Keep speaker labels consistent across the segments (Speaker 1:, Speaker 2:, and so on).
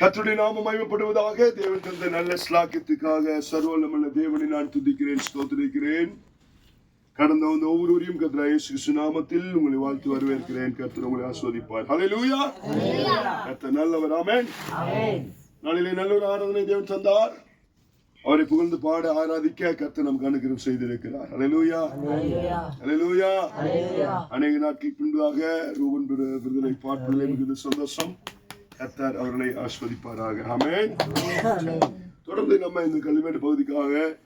Speaker 1: கர்த்தருடைய நாமம் மகிமைப்படுவதாக தேவன் தந்த நல்ல ஸ்லாக்கியத்துக்காக சர்வல்லமல்ல தேவனை நான் துதிக்கிறேன் ஸ்தோத்திரிக்கிறேன். கடந்த வந்த ஒவ்வொருவரையும் கர்த்தர் இயேசு நாமத்தில் உங்களை வாழ்த்து வரவேற்கிறேன். கர்த்தர் உங்களை ஆஸ்வதிப்பார். ஹalleluya. கர்த்தர் நல்லவர். ஆமென். நாளிலே நல்ல ஒரு ஆராதனை தேவன் தந்தார். அவரை புகழ்ந்து பாட ஆராதிக்க கர்த்தர் நமக்கு அனுகிரகம் செய்திருக்கிறார். ஹalleluya.
Speaker 2: Hallelujah.
Speaker 1: அநேக நாட்கள் பின்பதாக ரூபன் விருதலை பார்ப்பதிலே மிகுந்த சந்தோஷம். கர்த்தர் அவர்களை ஆஸ்வதிப்பாராக. ஆமென். தொடர்ந்து நம்ம இந்த கல்விமேடு பகுதிக்காக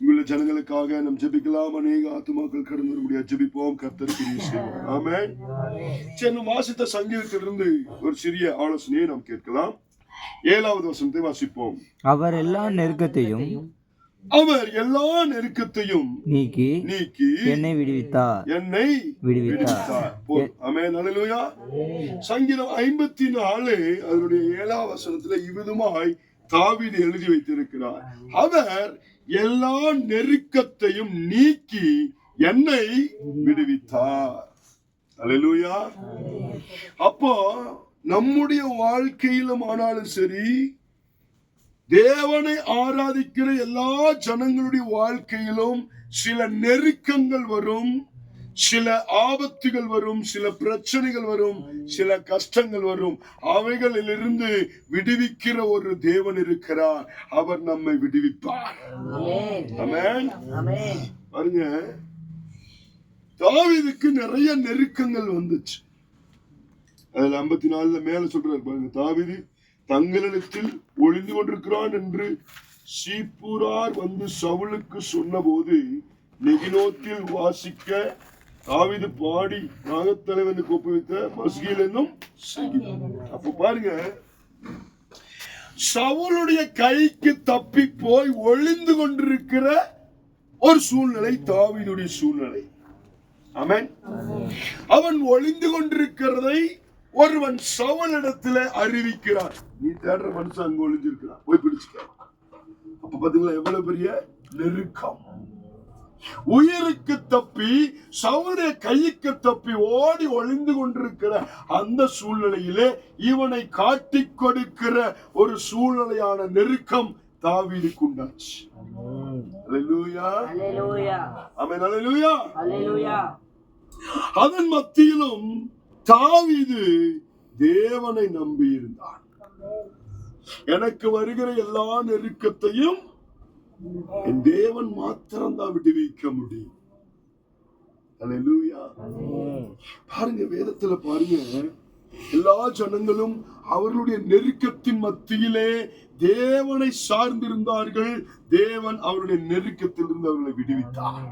Speaker 1: இங்குள்ள ஜனங்களுக்காக நம் ஜெபிக்கலாம். அநேக ஆத்துமாக்கள் கடந்து வர முடியாது ஜெபிப்போம். கர்த்தர் கிரியை செய்வார் ஆமென். சரி வாசித்த சங்கீதத்திலிருந்து ஒரு சிறிய ஆலோசனையை நாம் கேட்கலாம். ஏழாவது வசனத்தை வாசிப்போம்.
Speaker 3: அவர் எல்லா நெருக்கத்தையும்
Speaker 1: அவர் எல்லா நெருக்கத்தையும்
Speaker 3: நீக்கி
Speaker 1: நீக்கி
Speaker 3: என்னை விடுவித்தார்.
Speaker 1: என்னை
Speaker 3: விடுவித்தார்.
Speaker 1: அல்லேலூயா. சங்கீதம் ஐம்பத்தி நாலு அதனுடைய ஏழாம் வசனத்துல இவ்விதமாய் தாவீது எழுதி வைத்திருக்கிறார். அவர் எல்லா நெருக்கத்தையும் நீக்கி என்னை விடுவித்தார். அல்லேலூயா அப்போ நம்முடைய வாழ்க்கையிலும் ஆனாலும் சரி தேவனை ஆராதிக்கிற எல்லா ஜனங்களுடைய வாழ்க்கையிலும் சில நெருக்கங்கள் வரும் சில ஆபத்துகள் வரும் சில பிரச்சனைகள் வரும் சில கஷ்டங்கள் வரும். அவைகளிலிருந்து விடுவிக்கிற ஒரு தேவன் இருக்கிறார். அவர் நம்மை விடுவிப்பார். பாருங்க தாவீதுக்கு நிறைய நெருக்கங்கள் வந்துச்சு. அதுல ஐம்பத்தி நாலுல மேல சொல்றாரு பாருங்க தாவீது தங்களிடத்தில் ஒளிந்து கொண்டிருக்கிறான் என்று சீப்பூரார் வந்து சவுலுக்கு சொன்னபோது நெகினோத்தில் வாசிக்க தாவீது பாடி நாகத்தலைவனுக்கு ஒப்புவித்த மஸ்கீல் என்னும். அப்ப பாருங்க சவுலுடைய கைக்கு தப்பி போய் ஒளிந்து கொண்டிருக்கிற ஒரு சூழ்நிலை தாவீதுடைய சூழ்நிலை. அவன் ஒளிந்து கொண்டிருக்கிறதை ஒருவன் சவனிடத்துல அறிவிக்கிறான். நீ தேடுற மனுஷன் அங்க ஒளிஞ்சிருக்கிறான். போய் பிடிச்சுக்க. அப்ப பாத்தீங்களா எவ்வளவு பெரிய நெருக்கம்? உயிருக்கு தப்பி சவுடைய கைக்கு தப்பி ஓடி ஒளிந்து கொண்டிருக்கிற அந்த சூழ்நிலையிலே இவனை காட்டிக் கொடுக்கிற ஒரு சூழ்நிலையான நெருக்கம் தாவீதுக்கு உண்டாச்சு. அதன் மத்தியிலும் தாவீது தேவனை நம்பி இருந்தான் எனக்கு வருகிற எல்லா நெருக்கத்தையும் என் தேவன் மாத்திரம் தான் விடுவிக்க முடியும். பாருங்க வேதத்துல பாருங்க. எல்லா ஜனங்களும் அவர்களுடைய நெருக்கத்தின் மத்தியிலே தேவனை சார்ந்திருந்தார்கள். தேவன் அவருடைய நெருக்கத்திலிருந்து அவர்களை விடுவித்தார்.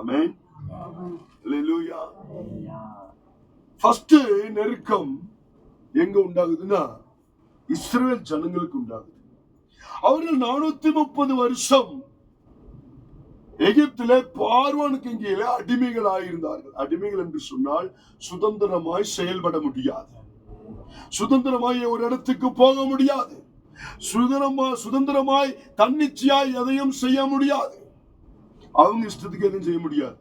Speaker 1: அல்லேலூயா ஃபர்ஸ்ட் நெருக்கம் எங்க உண்டாகுதுன்னா இஸ்ரேல் ஜனங்களுக்கு உண்டாகுது. அவர்கள் நானூத்தி முப்பது வருஷம் எகிப்திலே பார்வனுக்கு இங்கே அடிமைகள் ஆயிருந்தார்கள் அடிமைகள் என்று சொன்னால் சுதந்திரமாய் செயல்பட முடியாது. சுதந்திரமாய் ஒரு இடத்துக்கு போக முடியாது. சுதந்திரமா சுதந்திரமாய் தன்னிச்சையாய் எதையும் செய்ய முடியாது. அவங்க இஷ்டத்துக்கு எதுவும் செய்ய முடியாது.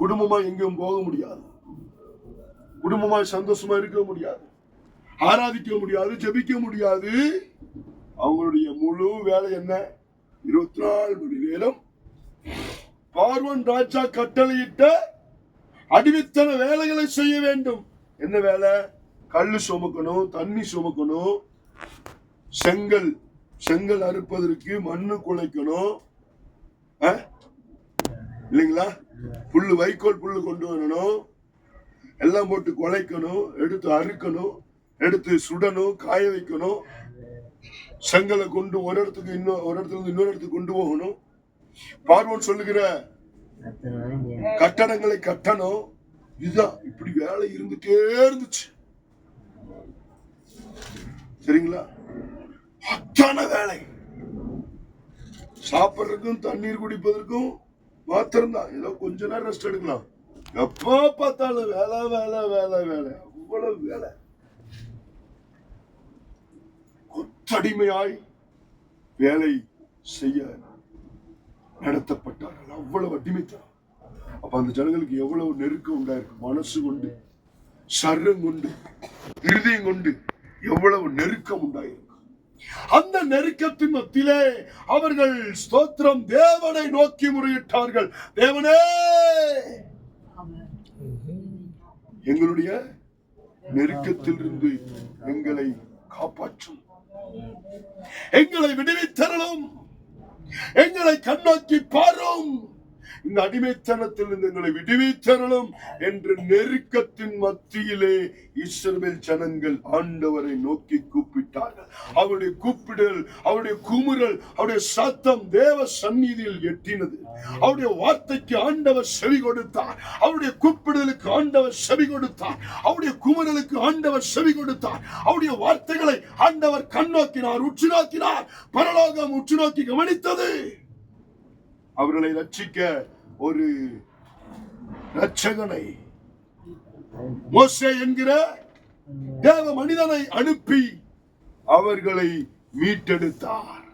Speaker 1: குடும்பமா எங்கேயும் போக முடியாது. குடும்பமா சந்தோஷமா இருக்க முடியாது. ஆராதிக்க முடியாது ஜெபிக்க முடியாது. அவங்களுடைய முழு வேலை என்ன? இருபத்தி நாலு மணி நேரம் பார்வன் ராஜா கட்டளையிட்ட அடிமைத்தன வேலைகளை செய்ய வேண்டும். என்ன வேலை? கல் சுமக்கணும் தண்ணி சுமக்கணும் செங்கல் செங்கல் அறுப்பதற்கு மண்ணு குலைக்கணும் இல்லைங்களா? புல்லு வைக்கோல் புல்லு கொண்டு வரணும். எல்லாம் போட்டு குலைக்கணும் எடுத்து அறுக்கணும் எடுத்து சுடணும் காய வைக்கணும். செங்கலை கொண்டு ஒரு இடத்துக்கு இன்னொரு ஒரு இடத்துல இருந்து இன்னொரு இடத்துக்கு கொண்டு போகணும். பார்வன் சொல்லுகிற கட்டடங்களை கட்டணும். இதுதான் இப்படி வேலை இருந்துட்டே இருந்துச்சு. சரிங்களா? அத்தான வேலை. சாப்பிட்றதுக்கும் தண்ணீர் குடிப்பதற்கும் மாத்திரம்தான் ஏதோ கொஞ்ச நேரம் ரெஸ்ட் எடுக்கலாம். எப்போ பார்த்தாலும் வேலை வேலை வேலை வேலை. அவ்வளவு வேலை. கொத்தடிமையாய் வேலை செய்ய நடத்தப்பட்டார்கள். அவ்வளவு அடிமைத்தான் அப்ப அந்த ஜனங்களுக்கு எவ்வளவு நெருக்கம் உண்டாயிருக்கு. மனசு கொண்டு சர்ரம் கொண்டு இருதயம் கொண்டு எவ்வளவு நெருக்கம் உண்டாயிருக்கு. அந்த நெருக்கத்தின் மத்தியிலே அவர்கள் ஸ்தோத்திரம் தேவனை நோக்கி முறையிட்டார்கள். தேவனே! எங்களுடைய நெருக்கத்திலிருந்து எங்களை காப்பாற்றும். எங்களை விடுவித்தரலும் எங்களை கண்ணோக்கி பாரும். இந்த அடிமைத்தனத்தில் எங்களை விடுவித்தரலும் என்று நெருக்கத்தின் மத்தியிலே இஸ்ரவேல் ஜனங்கள் ஆண்டவரை நோக்கி கூப்பிட்டார்கள். அவருடைய கூப்பிடல் அவருடைய குமுறல் அவருடைய சத்தம் தேவ சந்நிதியில் எட்டினது. அவருடைய வார்த்தைக்கு ஆண்டவர் செவி கொடுத்தார். அவருடைய கூப்பிடலுக்கு ஆண்டவர் செவி கொடுத்தார். அவருடைய குமுறலுக்கு ஆண்டவர் செவி கொடுத்தார். அவருடைய வார்த்தைகளை ஆண்டவர் கண்ணோக்கினார் உற்று நோக்கினார் பரலோகம் உற்று நோக்கி கவனித்தது. அவர்களை ரட்சிக்க ஒரு ரட்சகனை மோசே என்கிற தேவ மனிதனை அனுப்பி அவர்களை மீட்டெடுத்தார்.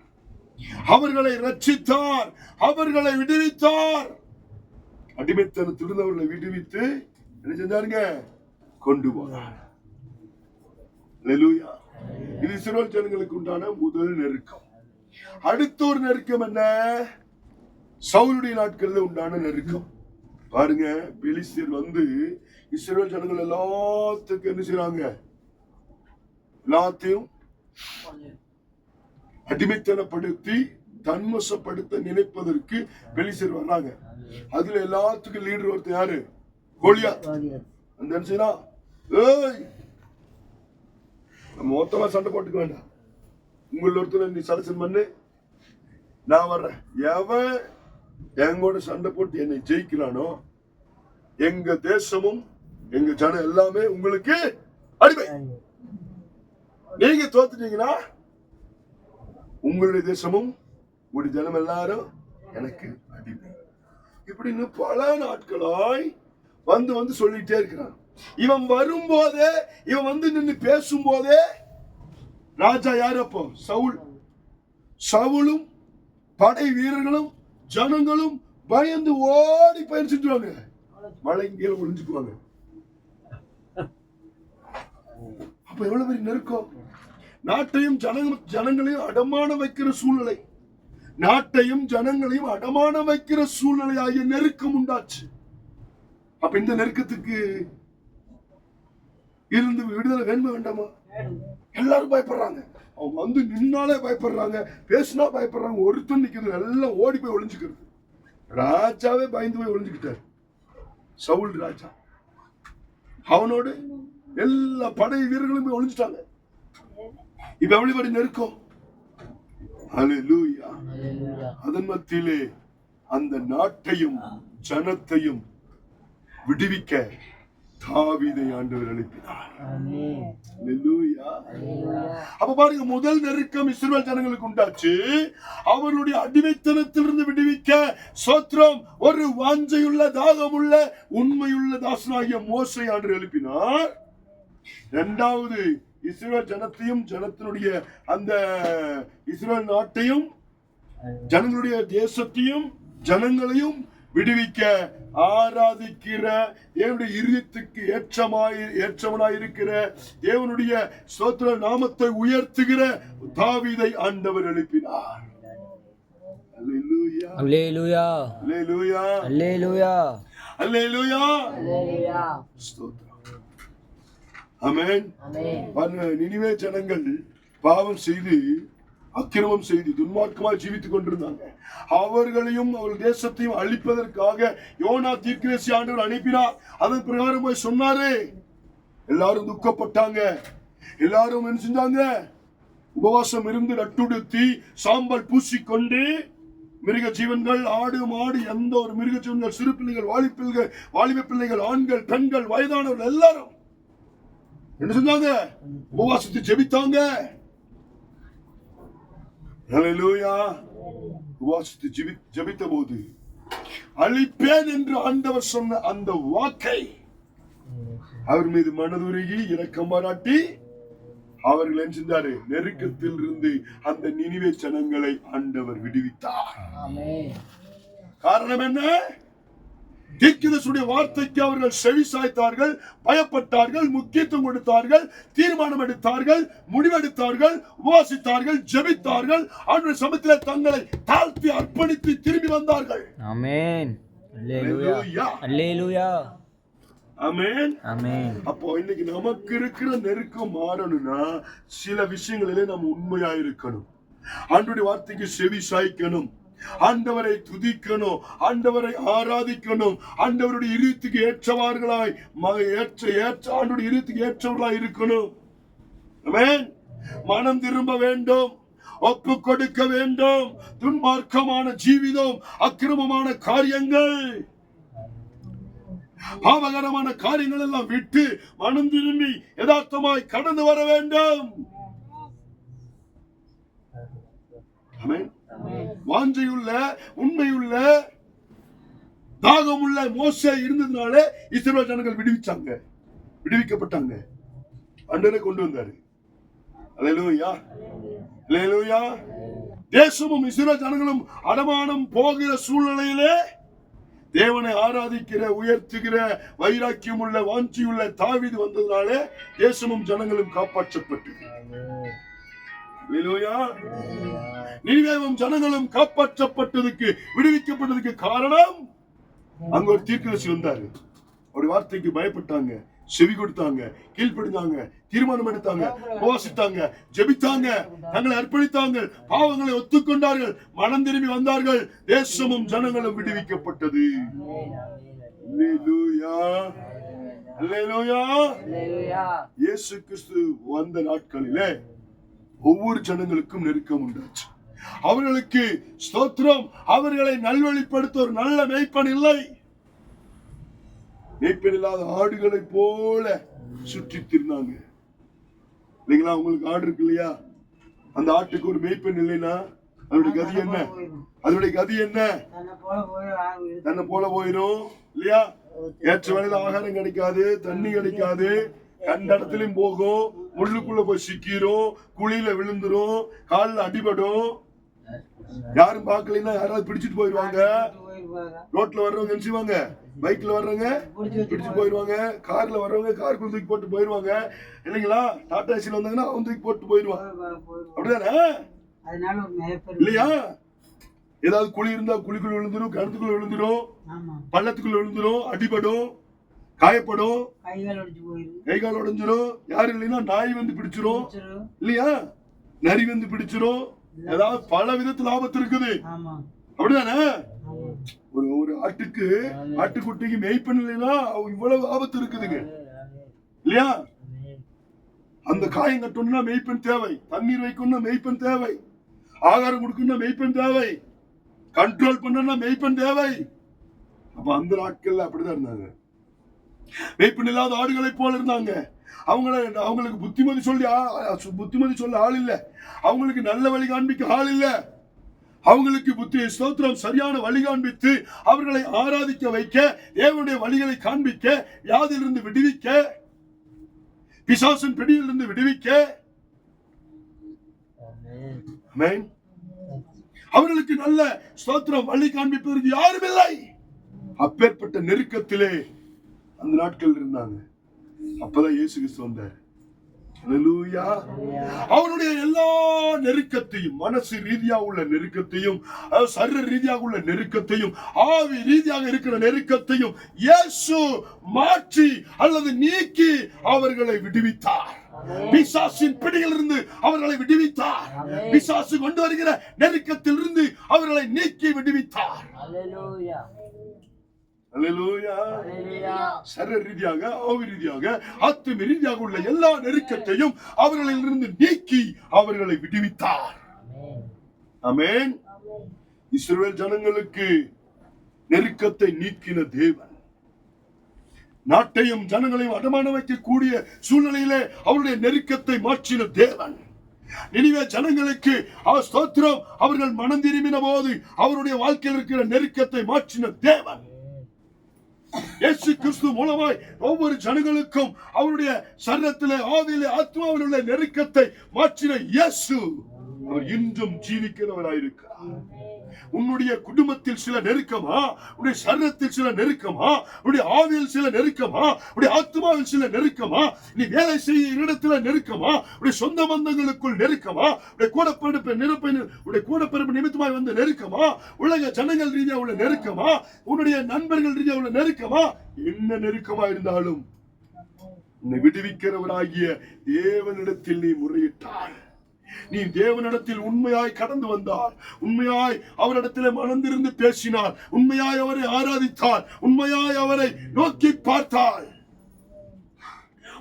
Speaker 1: அவர்களை ரட்சித்தார். அவர்களை விடுவித்தார். அடிமைத்தன அவர்களை விடுவித்து என்ன செஞ்சாருங்க? கொண்டு போனார். இது சிறுவல் ஜனங்களுக்கு உண்டான முதல் நெருக்கம். அடுத்த ஒரு நெருக்கம் என்ன? சவுலுடைய நாட்கள்ல உண்டான நெருக்கம். பாருங்க பெலிஸ்தீர் வந்து இஸ்ரேல் ஜனங்கள் எல்லாத்துக்கும் என்ன செய்யறாங்க எல்லாத்தையும் அடிமைத்தனப்படுத்தி தன்வசப்படுத்த நினைப்பதற்கு பெலிஸ்தீர் வர்றாங்க. அதுல எல்லாத்துக்கும் லீடர் ஒருத்தர் யாரு? கோலியா அந்த என்ன செய்யறான் ஏய் நம்ம மொத்தமா சண்டை போட்டுக்க வேண்டாம். உங்கள ஒருத்தர் நீ சலசன் பண்ணு. நான் வர்றேன். எவன் என் கூட சண்டை போட்டு என்னை ஜெயிக்கிறானோ எங்க தேசமும் எங்க ஜனம் எல்லாமே உங்களுக்கு அடிமை. நீங்க தோத்துட்டீங்கன்னா உங்களுடைய தேசமும் உங்களுடைய ஜனம் எல்லாரும் எனக்கு அடிமை. இப்படின்னு பல நாட்களாய் வந்து வந்து சொல்லிட்டே இருக்கிறான். இவன் வரும்போதே இவன் வந்து நின்னு பேசும்போதே ராஜா யார் அப்போ? சவுல். சவுலும் படை வீரர்களும் ஜனங்களும் பயந்து ஓடி பயிற்சிட்டுவாங்க மழை கீழே ஒளிஞ்சுக்குவாங்க அப்ப எவ்வளவு பெரிய நெருக்கம்? நாட்டையும் ஜனங்க ஜனங்களையும் அடமான வைக்கிற சூழ்நிலை. நாட்டையும் ஜனங்களையும் அடமான வைக்கிற சூழ்நிலை ஆகிய நெருக்கம் உண்டாச்சு. அப்ப இந்த நெருக்கத்துக்கு இருந்து விடுதலை வேணுமா வேண்டாமா? எல்லாரும் பயப்படுறாங்க. அவங்க வந்து நின்னாலே பயப்படுறாங்க பேசினா பயப்படுறாங்க ஒருத்தன் நிக்கிறது எல்லாம் ஓடி போய் ஒளிஞ்சுக்கிறது. ராஜாவே பயந்து போய் ஒளிஞ்சுக்கிட்டார். சவுல் ராஜா. அவனோடு எல்லா படை வீரர்களும் போய் ஒளிஞ்சுட்டாங்க. இப்ப எவ்வளவு நெருக்கம். அதன் மத்தியிலே அந்த நாட்டையும் ஜனத்தையும் விடுவிக்க தாவீதை ஆண்டவர் அனுப்பினார். அப்ப பாருங்க முதல் நெருக்கம் இஸ்ரவேல் ஜனங்களுக்கு உண்டாச்சு. அவருடைய அடிமைத்தனத்திலிருந்து விடுவிக்க சோத்திரம் ஒரு வாஞ்சையுள்ள தாகமுள்ள உண்மையுள்ள தாசனாகிய மோசை ஆண்டு எழுப்பினார். இரண்டாவது இஸ்ரேல் ஜனத்தையும் ஜனத்தினுடைய அந்த இஸ்ரேல் நாட்டையும் ஜனங்களுடைய தேசத்தையும் ஜனங்களையும் விடுவிக்க ஆராதிக்கிற தேவனுடைய இருதயத்துக்கு ஏற்றமாய் ஏற்றவனாயிருக்கிற தேவனுடைய ஸ்தோத்திர நாமத்தை உயர்த்துகிற தாவீதை ஆண்டவர் எழுப்பினார். அல்லேலூயா.
Speaker 3: அல்லேலூயா.
Speaker 1: அல்லேலூயா.
Speaker 3: அல்லேலூயா.
Speaker 1: அல்லேலூயா.
Speaker 2: Hallelujah.
Speaker 1: ஸ்தோத்திரம். ஆமென்.
Speaker 2: Amen.
Speaker 1: பாருங்க நினிவே ஜனங்கள் பாவம் செய்து அக்கிரமம் செய்து துன்மார்க்கமாக ஜீவித்துக் கொண்டிருந்தாங்க. அவர்களையும் அவர்கள் தேசத்தையும் அழிப்பதற்காக யோனா தீர்க்கதரிசி ஆண்டவர் அனுப்பினார். அதன் பிரகாரம் போய் சொன்னாரு. எல்லாரும் துக்கப்பட்டாங்க. எல்லாரும் என்ன செஞ்சாங்க? உபவாசம் இருந்து நட்டுடுத்தி சாம்பல் பூசிக்கொண்டு மிருக ஜீவன்கள் ஆடு மாடு எந்த ஒரு மிருக ஜீவன்கள் சிறு பிள்ளைகள் வாலிப்பிள்ளைகள் வாலிப பிள்ளைகள் ஆண்கள் பெண்கள் வயதானவர்கள் எல்லாரும் என்ன செஞ்சாங்க? உபவாசத்தை ஜெபித்தாங்க. ஹalleluya. உபவாசத்தை ஜெபி ஜெபித்த போது அழிப்பேன் என்று ஆண்டவர் சொன்ன அந்த வாக்கை அவர் மீது மனதுருகி இரக்கம் பாராட்டி அவர்கள் என்ன செஞ்சாரு? நெருக்கத்தில் இருந்து அந்த நினிவே ஜனங்களை ஆண்டவர் விடுவித்தார். காரணம் என்ன? தீர்க்கதரிசியுடைய வார்த்தைக்கு அவர்கள் செவி சாய்த்தார்கள் பயப்பட்டார்கள் முக்கியத்துவம் கொடுத்தார்கள் தீர்மானம் எடுத்தார்கள் முடிவெடுத்தார்கள் உபவாசித்தார்கள் ஜெபித்தார்கள். அவருடைய சமயத்தில் தங்களை தாழ்த்தி அர்ப்பணித்து திரும்பி வந்தார்கள்.
Speaker 3: ஆமென்.
Speaker 1: அப்போ இன்னைக்கு நமக்கு இருக்கிற நெருக்கம் மாறணும்னா சில விஷயங்களிலே நம்ம உண்மையா இருக்கணும். ஆண்டுடைய வார்த்தைக்கு செவி சாய்க்கணும். ஆண்டவரை துதிக்கணும் ஆண்டவரை ஆராதிக்கணும் ஆண்டவருடைய இருத்துக்கு ஏற்றவார்களாய் ஏற்ற ஏற்ற ஆண்டுடைய இருத்துக்கு ஏற்றவர்களாய் இருக்கணும். மனம் திரும்ப வேண்டும் ஒப்பு கொடுக்க வேண்டும் துன்மார்க்கமான ஜீவிதம் அக்கிரமமான காரியங்கள். பாவகரமான காரியங்கள் எல்லாம் விட்டு மனம் திரும்பி யதார்த்தமாய் கடந்து வர வேண்டும். ஆமென். வாஞ்சையுள்ள உண்மையுள்ள தாகமுள்ள மோச இருந்ததுனால இஸ்ரவேல் ஜனங்கள் விடுவிச்சாங்க. விடுவிக்கப்பட்டாங்க. அண்டனை கொண்டு வந்தாரு. அலையலூயா அல்லேலூயா. தேசமும் இஸ்ரவேல் ஜனங்களும் அடமானம் போகிற சூழ்நிலையிலே தேவனை ஆராதிக்கிற உயர்த்துகிற வைராக்கியம் உள்ள வாஞ்சியுள்ள தாவிது வந்ததுனாலே தேசமும் ஜனங்களும் காப்பாற்றப்பட்டு நினைவேவும் ஜனங்களும் காப்பாற்றப்பட்டதுக்கு விடுவிக்கப்பட்டதுக்கு காரணம்? அங்க ஒரு தீர்க்கதரிசி வந்தாரு. அவருடைய வார்த்தைக்கு பயப்பட்டாங்க. செவி கொடுத்தாங்க. கீழ்ப்படிந்தாங்க தீர்மானம் எடுத்தாங்க. உபவாசித்தாங்க. ஜெபித்தாங்க. தங்களை அர்ப்பணித்தாங்க. பாவங்களை ஒத்துக்கொண்டார்கள். மனம் திரும்பி வந்தார்கள். தேசமும் ஜனங்களும் விடுவிக்கப்பட்டது. இயேசு கிறிஸ்து வந்த நாட்களிலே ஒவ்வொரு ஜனங்களுக்கும் நெருக்கம் உண்டாச்சு. அவர்களுக்கு ஸ்தோத்திரம் அவர்களை நல்வழிப்படுத்த ஒரு நல்ல மேய்ப்பன் இல்லை. மேய்ப்பன் இல்லாத ஆடுகளை போல சுற்றி திருந்தாங்க. இல்லைங்களா உங்களுக்கு ஆடு இருக்கு இல்லையா? அந்த ஆட்டுக்கு ஒரு மேய்ப்பன் இல்லைன்னா அதோட கதி என்ன? அதோட கதி என்ன? தன்னை போல போயிரும். இல்லையா? ஏற்ற வேலையில ஆகாரம் கிடைக்காது தண்ணி கிடைக்காது. கண்ட இடத்துலயும் போகும் முள்ளுக்குள்ள போய் சிக்கிரும் குழியில விழுந்துரும் கால்ல அடிபடும் யாரும் பார்க்கலைன்னா யாராவது பிடிச்சிட்டு போயிருவாங்க. ரோட்ல வர்றவங்க என்ன செய்வாங்க? பைக்ல வர்றவங்க பிடிச்சு போயிருவாங்க. கார்ல வர்றவங்க காருக்குள்ள தூக்கி போட்டு போயிருவாங்க. இல்லைங்களா? டாடா ஏசில வந்தாங்கன்னா அவன் தூக்கி போட்டு போயிருவான். அப்படிதானே? இல்லையா? ஏதாவது குழி இருந்தா குழிக்குள்ள விழுந்துரும் கிணத்துக்குள்ள விழுந்துரும்
Speaker 4: ஆமா.
Speaker 1: பள்ளத்துக்குள்ள விழுந்துரும் அடிபடும். காயப்படும். கை கால் உடைஞ்சிரும். யாரும் இல்லைன்னா நாய் வந்து பிடிச்சிரும். இல்லையா? நரி வந்து பிடிச்சிரும். ஏதாவது பல விதத்துல ஆபத்து இருக்குது. அப்படிதானே? ஒரு ஒரு ஆட்டுக்கு ஆட்டுக்குட்டிக்கு மேய்ப்பன் இல்லைன்னா அவ- இவ்வளவு ஆபத்து இருக்குதுங்க. இல்லையா? அந்த காயம் கட்டணும்னா மெய்ப்பெண் தேவை. தண்ணீர் வைக்கணும்னா மெய்ப்பெண் தேவை. ஆகாரம் கொடுக்கணும்னா மெய்ப்பெண் தேவை. கண்ட்ரோல் பண்ணணும்னா மெய்ப்பெண் தேவை. அப்ப அந்த நாட்கள்ல அப்படிதான் இருந்தாங்க. மெய்ப்பெண் இல்லாத ஆடுகளை போல இருந்தாங்க. அவங்கள அவங்களுக்கு புத்திமதி சொல்லி புத்திமதி சொல்ல ஆள் இல்ல. அவங்களுக்கு நல்ல வழி காண்பிக்க ஆள் இல்ல. அவங்களுக்கு புத்தி ஸ்தோத்திரம் சரியான வழி காண்பித்து அவர்களை ஆராதிக்க வைக்க தேவனுடைய வழிகளை காண்பிக்க வியாதியிலிருந்து விடுவிக்க பிசாசின் பிடியிலிருந்து விடுவிக்க. அவர்களுக்கு நல்ல ஸ்தோத்திரம் வழி காண்பிப்பதற்கு யாரும் இல்லை. அப்பேற்பட்ட நெருக்கத்திலே அந்த நாட்கள் இருந்தாங்க. அப்பதான் இயேசு கிறிஸ்து வந்தார். அவருடைய எல்லா நெருக்கத்தையும் மனசு ரீதியா உள்ள நெருக்கத்தையும் சரீர ரீதியாக உள்ள நெருக்கத்தையும் ஆவி ரீதியாக இருக்கிற நெருக்கத்தையும் இயேசு மாற்றி அல்லது நீக்கி அவர்களை விடுவித்தார். பிசாசின் பிடியிலிருந்து அவர்களை விடுவித்தார். பிசாசு கொண்டு வருகிற நெருக்கத்திலிருந்து அவர்களை நீக்கி விடுவித்தார். சரீர ரீதியாக ஆவி ரீதியாக ஆத்தும ரீதியாக உள்ள எல்லா நெருக்கத்தையும் அவர்களிலிருந்து நீக்கி அவர்களை விடுவித்தார்.
Speaker 2: Amen.
Speaker 1: ஆமென். இஸ்ரவேல் ஜனங்களுக்கு நெருக்கத்தை நீக்கின தேவன். நாட்டையும் ஜனங்களையும் அடமான வைக்கக்கூடிய சூழ்நிலையிலே அவருடைய நெருக்கத்தை மாற்றின தேவன். நினைவே ஜனங்களுக்கு அவர் ஸ்தோத்திரம். அவர்கள் மனம் திரும்பின போது அவருடைய வாழ்க்கையில் இருக்கிற நெருக்கத்தை மாற்றின தேவன். இயேசு கிறிஸ்து மூலமாய் ஒவ்வொரு ஜனங்களுக்கும் அவருடைய சரீரத்திலே ஆவியிலே ஆத்மாவில் உள்ள நெருக்கத்தை மாற்றின இயேசு அவர் இன்றும் ஜீவிக்கிறவராயிருக்கிறார். உன்னுடைய குடும்பத்தில் சில நெருக்கமா? உன்னுடைய சரீரத்தில் சில நெருக்கமா? உன்னுடைய ஆவியில் சில நெருக்கமா? உன்னுடைய ஆத்மாவில் சில நெருக்கமா? நீ வேலை செய்ய இடத்துல நெருக்கமா? உடைய சொந்த பந்தங்களுக்குள் நெருக்கமா? உடைய கூடப்பிறப்பு நிரப்பை உடைய கூடப்பிறப்பு நிமித்தமாய் வந்து நெருக்கமா? உலக ஜனங்கள் ரீதியா உள்ள நெருக்கமா? உன்னுடைய நண்பர்கள் ரீதியா உள்ள நெருக்கமா? என்ன நெருக்கமா இருந்தாலும் விடுவிக்கிறவராகிய தேவனிடத்தில் நீ முறையிட்டார் நீ தேவனிடத்தில் உண்மையாய் கடந்து வந்தார் உண்மையாய் அவரிடத்தில் மனந்திருந்து பேசினார் உண்மையாய் அவரை ஆராதித்தார் உண்மையாய் அவரை நோக்கி பார்த்தாள்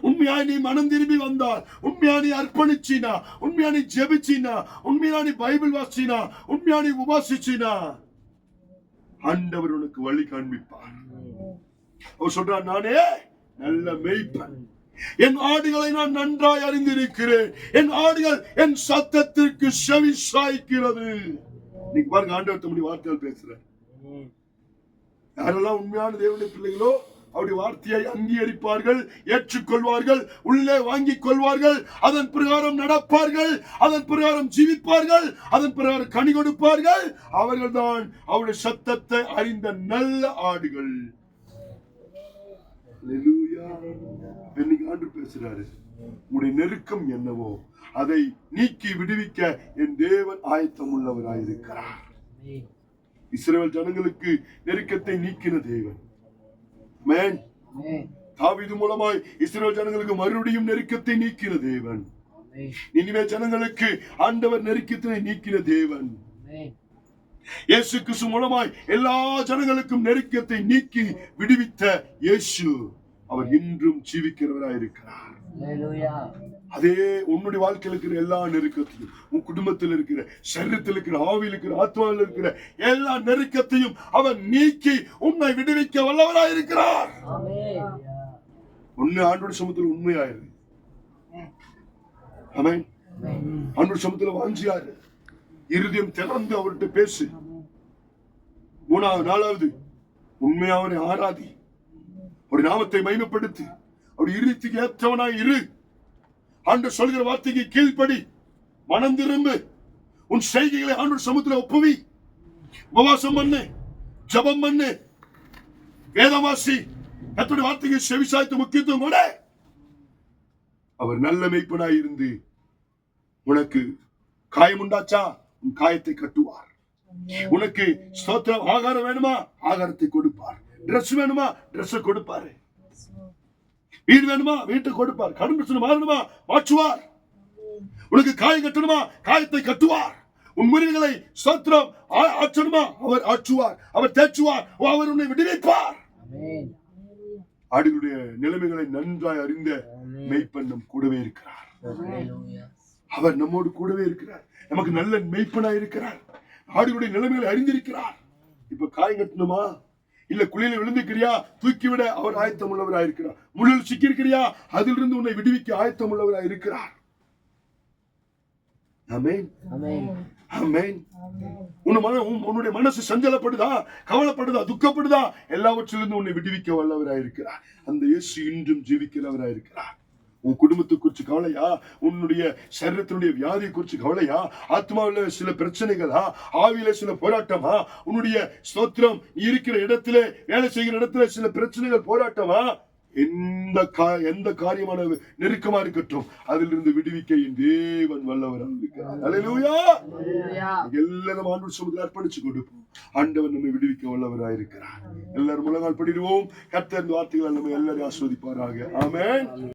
Speaker 1: உண்மையாய் நீ மனம் திரும்பி வந்தால் உண்மையா நீ அர்ப்பணிச்சினா உண்மையா நீ ஜெபிச்சினா உண்மையா நீ பைபிள் வாசினா உண்மையா நீ உபாசிச்சினா ஆண்டவர் உனக்கு வழி காண்பிப்பார். அவர் சொல்றார் நானே நல்ல மெய்ப்பன். என் ஆடுகளை நான் நன்றாய் அறிந்திருக்கிறேன். என் ஆடுகள் என் சத்தத்திற்கு செவி சாய்க்கிறது. நீங்க பாருங்க ஆண்டவர் தம்முடைய வார்த்தைகள் பேசுற யாரெல்லாம் உண்மையான தேவனுடைய பிள்ளைகளோ அவருடைய வார்த்தையை அங்கீகரிப்பார்கள் ஏற்றுக்கொள்வார்கள் உள்ளே வாங்கிக் கொள்வார்கள் அதன் பிரகாரம் நடப்பார்கள் அதன் பிரகாரம் ஜீவிப்பார்கள் அதன் பிரகாரம் கனி கொடுப்பார்கள். அவர்கள்தான் அவருடைய சத்தத்தை அறிந்த நல்ல ஆடுகள். இன்னைக்கு ஆண்டு பேசுறாரு. உடைய நெருக்கம் என்னவோ அதை நீக்கி விடுவிக்க என் தேவன் ஆயத்தம் உள்ளவராயிருக்கிறார் இஸ்ரவேல் ஜனங்களுக்கு நெருக்கத்தை நீக்கின தேவன். மேன் தாவீது மூலமாய் இஸ்ரவேல் ஜனங்களுக்கு மறுபடியும் நெருக்கத்தை நீக்கின தேவன். இனிமே ஜனங்களுக்கு ஆண்டவர் நெருக்கத்தினை நீக்கின தேவன். இயேசு கிறிஸ்து மூலமாய் எல்லா ஜனங்களுக்கும் நெருக்கத்தை நீக்கி விடுவித்த இயேசு அவர் இன்றும் ஜீவிக்கிறவராய் இருக்கிறார். அதே உன்னுடைய வாழ்க்கையில் இருக்கிற எல்லா நெருக்கத்தையும் உன் குடும்பத்தில் இருக்கிற சரீரத்தில் இருக்கிற ஆவியில் இருக்கிற ஆத்மாவில் இருக்கிற எல்லா நெருக்கத்தையும் அவர் நீக்கி உன்னை விடுவிக்க வல்லவராய் இருக்கிறார். ஒண்ணு ஆண்டோட சமூகத்தில் உண்மையாயிரு. ஆமென் ஆண்டோட சமூகத்தில் வாஞ்சியாரு இருதயம் திறந்து அவர்கிட்ட பேசு. மூணாவது நாலாவது உண்மையா அவரை ஆராதி. ஒரு நாமத்தை மகிமைப்படுத்து. அவர் இருதயத்துக்கு ஏற்றவனாய் இரு. ஆண்டு சொல்கிற வார்த்தைக்கு கீழ்ப்படி. மனம் திரும்பு. உன் செய்கைகளை ஆண்டு சமுத்திர ஒப்புவி. உபவாசம் பண்ணு. ஜபம் பண்ணு. வேதவாசி கத்துடைய வார்த்தைக்கு செவிசாய்த்து முக்கியத்துவம் கூட. அவர் நல்ல மெய்ப்பனாய் இருந்து உனக்கு காயம் உண்டாச்சா உன் காயத்தை கட்டுவார். உனக்கு ஸ்தோத்திரம் ஆகாரம் வேணுமா? ஆகாரத்தை கொடுப்பார். Dress வேணுமா? Dress கொடுப்பாரு. வீடு வேணுமா? வீட்டை கொடுப்பார். கடன் பிரச்சனை மாறணுமா? மாற்றுவார். உனக்கு காயம் கட்டணுமா? காயத்தை கட்டுவார். உன் முறிவுகளை ஸ்தோத்திரம் ஆற்றணுமா? அவர் ஆற்றுவார். அவர் தேற்றுவார். அவர் உன்னை விடுவிப்பார். ஆடுகளுடைய நிலைமைகளை நன்றாய் அறிந்த மெய்ப்பன் நம் கூடவே இருக்கிறார். அவர் நம்மோடு கூடவே இருக்கிறார். நமக்கு நல்ல மெய்ப்பனாய் இருக்கிறார். ஆடுகளுடைய நிலைமைகளை அறிந்திருக்கிறார். இப்ப காயம் கட்டணுமா? இல்ல குழியில விழுந்துக்கிறியா தூக்கி விட அவர் ஆயத்தம் உள்ளவராய் இருக்கிறார். முள்ளில் சிக்கியிருக்கிறியா? அதிலிருந்து உன்னை விடுவிக்க ஆயத்தம் உள்ளவராய் இருக்கிறார் உன்னுடைய மனசு சஞ்சலப்படுதா? கவலைப்படுதா? துக்கப்படுதா? எல்லாவற்றிலிருந்து உன்னை விடுவிக்க வல்லவராய் இருக்கிறார். அந்த இயேசு இன்றும் ஜீவிக்கிறவராய் இருக்கிறார். உன் குடும்பத்தை குறிச்சு கவலையா? உன்னுடைய சரீரத்தினுடைய வியாதியை குறிச்சு கவலையா? ஆத்மாவில சில பிரச்சனைகளா? ஆவியில சில போராட்டமா? உன்னுடைய ஸ்தோத்திரம் இருக்கிற இடத்துல வேலை செய்கிற இடத்துல சில பிரச்சனைகள் போராட்டமா? எந்த கா எந்த காரியமான நெருக்கமா இருக்கட்டும் அதிலிருந்து விடுவிக்க என் தேவன்
Speaker 2: Hallelujah.
Speaker 1: எல்லாரும் ஆண்டு சமுதிரம் அர்ப்பணிச்சு கொடுப்போம். ஆண்டவர் நம்மை விடுவிக்க வல்லவராக இருக்கிறார் எல்லாரும் முழங்கால் படிடுவோம் கர்த்தர் இந்த வார்த்தைகள் நம்ம எல்லாரும் ஆஸ்வதிப்பாராக. ஆமென்.